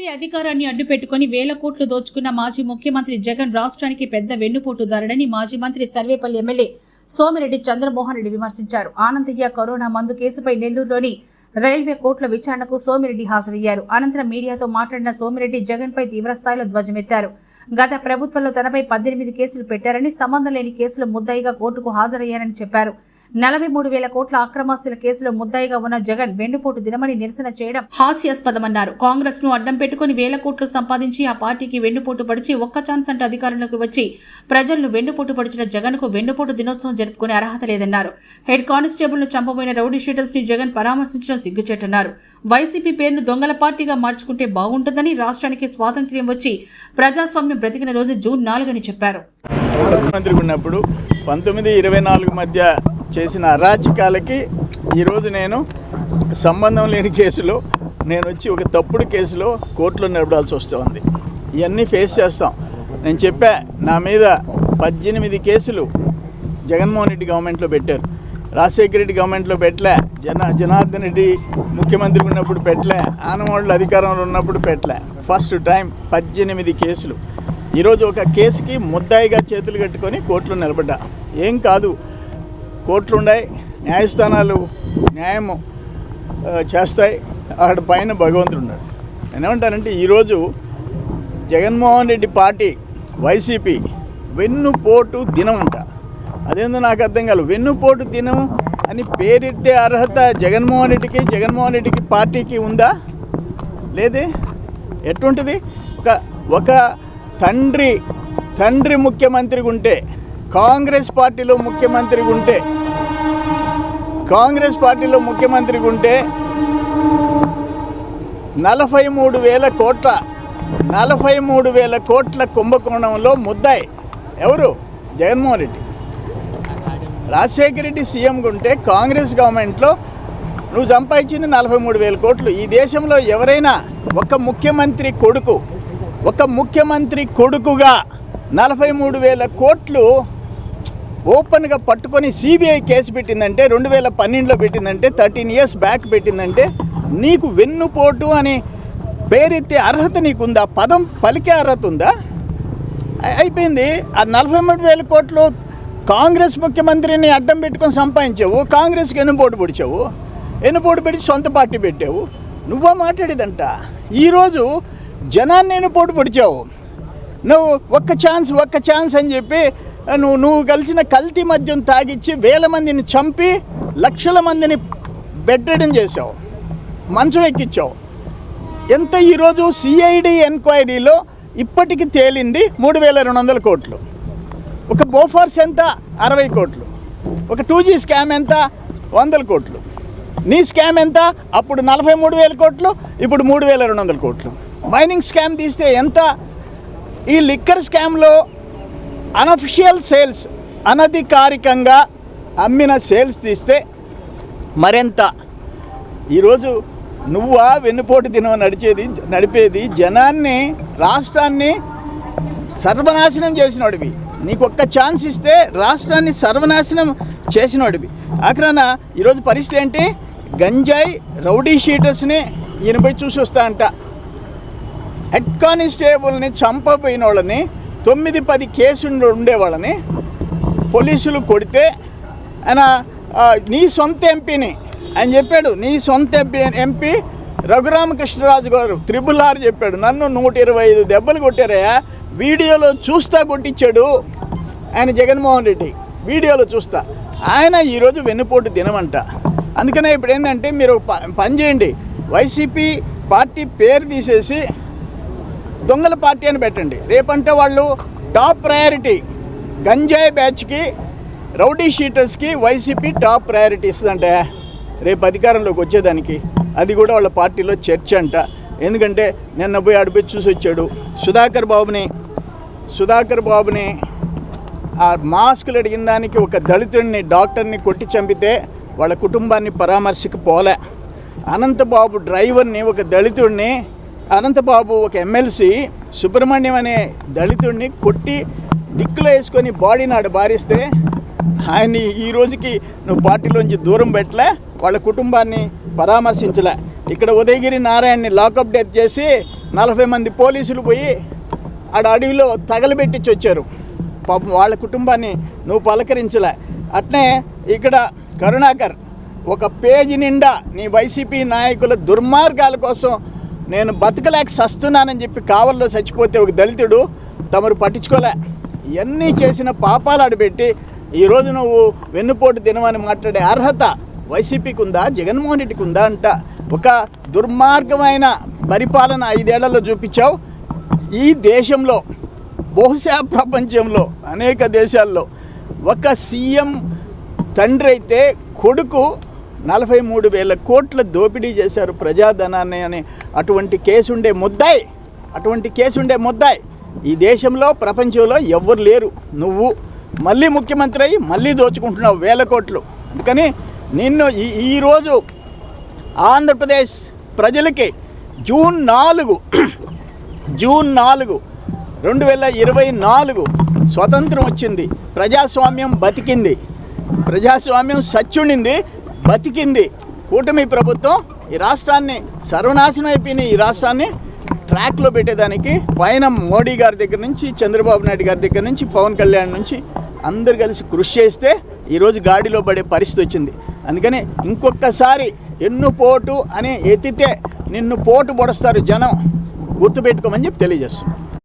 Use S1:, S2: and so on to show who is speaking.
S1: తండ్రి అధికారాన్ని అడ్డుపెట్టుకుని వేల కోట్లు దోచుకున్న మాజీ ముఖ్యమంత్రి జగన్ రాష్ట్రానికి పెద్ద వెన్నుపోటుదారుడని మాజీ మంత్రి సర్వేపల్లి ఎమ్మెల్యే సోమిరెడ్డి చంద్రమోహన్ రెడ్డి విమర్శించారు. ఆనందయ్య కరోనా మందు కేసుపై నెల్లూరులోని రైల్వే కోర్టుల విచారణకు సోమిరెడ్డి హాజరయ్యారు. అనంతరం మీడియాతో మాట్లాడిన సోమిరెడ్డి జగన్పై తీవ్రస్థాయిలో ధ్వజమెత్తారు. గత ప్రభుత్వంలో తనపై పద్దెనిమిది కేసులు పెట్టారని సంబంధం లేని కేసులు ముద్దాయిగా కోర్టుకు హాజరయ్యారని చెప్పారు. నలభై మూడు వేల కోట్ల అక్రమాస్తుల కేసులో ముద్దాయిగా ఉన్న జగన్ వెన్నుపోటు దినమని నిరసన చేయడం హాస్యాస్పదమన్నారు. కాంగ్రెస్ను అడ్డం పెట్టుకుని వేల కోట్లు సంపాదించి ఆ పార్టీకి వెన్నుపోటు పడిచి ఒక్క ఛాన్స్ అంటే అధికారంలోకి వచ్చి ప్రజలను వెన్నుపోటు పడిచిన జగన్కు వెన్నుపోటు దినోత్సవం జరుపుకునే అర్హత లేదన్నారు. హెడ్ కానిస్టేబుల్ను చంపబోయిన రౌడీ షీటర్స్ని జగన్ పరామర్శించడం సిగ్గుచేటన్నారు. వైసీపీ పేరును దొంగల పార్టీగా మార్చుకుంటే బాగుంటుందని రాష్ట్రానికి స్వాతంత్ర్యం వచ్చి ప్రజాస్వామ్యం బ్రతికిన రోజు జూన్ నాలుగని చెప్పారు.
S2: ముఖ్యమంత్రి ఉన్నప్పుడు పంతొమ్మిది ఇరవై నాలుగు మధ్య చేసిన అరాచకాలకి ఈరోజు నేను సంబంధం లేని కేసులో నేను వచ్చి ఒక తప్పుడు కేసులో కోర్టులో నిలబడాల్సి వస్తుంది. ఇవన్నీ ఫేస్ చేస్తాం. నేను చెప్పా నా మీద పద్దెనిమిది కేసులు జగన్మోహన్ రెడ్డి గవర్నమెంట్లో పెట్టారు. రాజశేఖర రెడ్డి గవర్నమెంట్లో పెట్టలే జన జనార్దన్ రెడ్డి ముఖ్యమంత్రి ఉన్నప్పుడు పెట్టలే ఆనవాళ్ళు అధికారంలో ఉన్నప్పుడు పెట్టలే. ఫస్ట్ టైం పద్దెనిమిది కేసులు. ఈరోజు ఒక కేసుకి ముద్దాయిగా చేతులు కట్టుకొని కోర్టులో నిలబడ్డా. ఏం కాదు కోర్టులు ఉన్నాయి న్యాయస్థానాలు న్యాయం చేస్తాయి. అక్కడ పైన భగవంతుడు ఉన్నాడు నేనేమంటానంటే ఈరోజు జగన్మోహన్ రెడ్డి పార్టీ వైసీపీ వెన్నుపోటు దినం అంట అదేందో నాకు అర్థం కాదు వెన్నుపోటు దినం అని పేరెత్తే అర్హత జగన్మోహన్ రెడ్డికి జగన్మోహన్ రెడ్డికి పార్టీకి ఉందా? లేదే? ఎటువంటిది? ఒక ఒక తండ్రి తండ్రి ముఖ్యమంత్రిగా ఉంటే కాంగ్రెస్ పార్టీలో ముఖ్యమంత్రిగా ఉంటే కాంగ్రెస్ పార్టీలో ముఖ్యమంత్రిగా ఉంటే నలభై మూడు వేల కోట్ల నలభై మూడు వేల కోట్ల కుంభకోణంలో ముద్దాయి ఎవరు? జగన్మోహన్ రెడ్డి. రాజశేఖర రెడ్డి సీఎంగా ఉంటే కాంగ్రెస్ గవర్నమెంట్లో నువ్వు సంపాదించింది నలభై మూడు వేల కోట్లు. ఈ దేశంలో ఎవరైనా ఒక ముఖ్యమంత్రి కొడుకు ఒక ముఖ్యమంత్రి కొడుకుగా నలభై మూడు వేల కోట్లు ఓపెన్గా పట్టుకొని సిబిఐ కేసు పెట్టిందంటే రెండు వేల పన్నెండులో పెట్టిందంటే థర్టీన్ ఇయర్స్ బ్యాక్ పెట్టిందంటే నీకు వెన్నుపోటు అని పేరెత్తే అర్హత నీకుందా? పదం పలికే అర్హత ఉందా? అయిపోయింది. ఆ నలభై మూడు వేల కోట్లు కాంగ్రెస్ ముఖ్యమంత్రిని అడ్డం పెట్టుకొని సంపాదించావు కాంగ్రెస్కి ఎన్నుపోటు పొడిచావు ఎన్నుపోటు పెట్టి సొంత పార్టీ పెట్టావు. నువ్వా మాట్లాడేదంట? ఈరోజు జనాన్ని ఎన్నుపోటు పొడిచావు. నువ్వు ఒక్క ఛాన్స్ ఒక్క ఛాన్స్ అని చెప్పి నువ్వు నువ్వు కలిసిన కల్తీ మద్యం తాగిచ్చి వేల మందిని చంపి లక్షల మందిని బెడ్రెడన్ చేసావు మంచం ఎక్కించావు ఎంత ఈరోజు సిఐడి ఎంక్వైరీలో ఇప్పటికి తేలింది మూడు వేల రెండు వందల కోట్లు. ఒక బోఫార్స్ ఎంత? అరవై కోట్లు. ఒక టూ జీ స్కామ్ ఎంత? వందల కోట్లు. నీ స్కామ్ ఎంత? అప్పుడు నలభై మూడు వేల కోట్లు ఇప్పుడు మూడు వేల రెండు వందల కోట్లు. మైనింగ్ స్కామ్ తీస్తే ఎంత? ఈ లిక్కర్ స్కామ్లో అనఫిషియల్ సేల్స్ అనధికారికంగా అమ్మిన సేల్స్ తీస్తే మరెంత? ఈరోజు నువ్వా వెన్నుపోటు దినం నడిచేది నడిపేది జనాన్ని రాష్ట్రాన్ని సర్వనాశనం చేసినోడివి. నీకు ఒక్క ఛాన్స్ ఇస్తే రాష్ట్రాన్ని సర్వనాశనం చేసినోడివి. అక్కడ ఈరోజు పరిస్థితి ఏంటి? గంజాయి రౌడీ షీటర్స్ని ఈయనపై చూసి వస్తా అంట. హెడ్ కానిస్టేబుల్ని చంపబోయిన వాళ్ళని తొమ్మిది పది కేసులు ఉండేవాళ్ళని పోలీసులు కొడితే ఆయన నీ సొంత ఎంపీని ఆయన చెప్పాడు. నీ సొంత ఎంపీ ఎంపీ రఘురామకృష్ణరాజు గారు త్రిబుల్ ఆర్ చెప్పాడు. నన్ను నూట ఇరవై ఐదు దెబ్బలు కొట్టారయ్యా. వీడియోలో చూస్తా కొట్టించాడు ఆయన జగన్మోహన్ రెడ్డి వీడియోలో చూస్తా. ఆయన ఈరోజు వెన్నుపోటు దినమంట. అందుకనే ఇప్పుడు ఏంటంటే మీరు ప- పని చేయండి. వైసీపీ పార్టీ పేరు తీసేసి దొంగల పార్టీ అని పెట్టండి. రేపంటే వాళ్ళు టాప్ ప్రయారిటీ గంజాయి బ్యాచ్కి రౌడీ షీటర్స్కి వైసీపీ టాప్ ప్రయారిటీ ఇస్తుందంటే రేపు అధికారంలోకి వచ్చేదానికి అది కూడా వాళ్ళ పార్టీలో చర్చ అంట. ఎందుకంటే నిన్న పోయి అడిపి చూసి వచ్చాడు సుధాకర్ బాబుని. సుధాకర్ బాబుని ఆ మాస్కులు అడిగిన దానికి ఒక దళితుడిని డాక్టర్ని కొట్టి చంపితే వాళ్ళ కుటుంబాన్ని పరామర్శకు పోలే. అనంతబాబు డ్రైవర్ని ఒక దళితుడిని అనంతబాబు ఒక ఎమ్మెల్సీ సుబ్రహ్మణ్యం అనే దళితుడిని కొట్టి డిక్కులో వేసుకొని బాడీని నాడు బారిస్తే ఆయన్ని ఈ రోజుకి నువ్వు పార్టీలోంచి దూరం పెట్టలే వాళ్ళ కుటుంబాన్ని పరామర్శించలే. ఇక్కడ ఉదయగిరి నారాయణని లాకప్ డెత్ చేసి నలభై మంది పోలీసులు పోయి ఆడ అడవిలో తగలబెట్టించి వచ్చారు. పాపం వాళ్ళ కుటుంబాన్ని నువ్వు పలకరించలే. అట్నే ఇక్కడ కరుణాకర్ ఒక పేజీ నిండా నీ వైసీపీ నాయకుల దుర్మార్గాల కోసం నేను బతకలేక సస్తున్నానని చెప్పి కావల్లో చచ్చిపోతే ఒక దళితుడు తమరు పట్టించుకోలే. ఇవన్నీ చేసిన పాపాలు ఆడబెట్టి ఈరోజు నువ్వు వెన్నుపోటు తినవని మాట్లాడే అర్హత వైసీపీకి ఉందా? జగన్మోహన్ రెడ్డికి ఉందా అంట. ఒక దుర్మార్గమైన పరిపాలన ఐదేళ్ళలో చూపించావు. ఈ దేశంలో బహుశా ప్రపంచంలో అనేక దేశాల్లో ఒక సీఎం తండ్రి అయితే కొడుకు నలభై మూడు వేల కోట్ల దోపిడీ చేశారు ప్రజాధనాన్ని అని అటువంటి కేసు ఉండే ముద్దాయి. అటువంటి కేసు ఉండే ముద్దాయి. ఈ దేశంలో ప్రపంచంలో ఎవ్వరు లేరు. నువ్వు మళ్ళీ ముఖ్యమంత్రి అయ్యి మళ్ళీ దోచుకుంటున్నావు వేల కోట్లు. అందుకని నిన్ను ఈ ఈరోజు ఆంధ్రప్రదేశ్ ప్రజలకి జూన్ నాలుగు జూన్ నాలుగు రెండు వేల ఇరవై నాలుగు స్వతంత్రం వచ్చింది. ప్రజాస్వామ్యం బతికింది. ప్రజాస్వామ్యం సచ్చుండింది. బతికింది. కూటమి ప్రభుత్వం ఈ రాష్ట్రాన్ని సర్వనాశనం అయిపోయిన ఈ రాష్ట్రాన్ని ట్రాక్లో పెట్టేదానికి పైన మోడీ గారి దగ్గర నుంచి చంద్రబాబు నాయుడు గారి దగ్గర నుంచి పవన్ కళ్యాణ్ నుంచి అందరు కలిసి కృషి చేస్తే ఈరోజు గాడిలో పడే పరిస్థితి వచ్చింది. అందుకని ఇంకొకసారి ఎన్ను పోటు అని ఎత్తితే నిన్ను పోటు పొడుస్తారు జనం. గుర్తుపెట్టుకోమని చెప్పి తెలియజేస్తున్నాను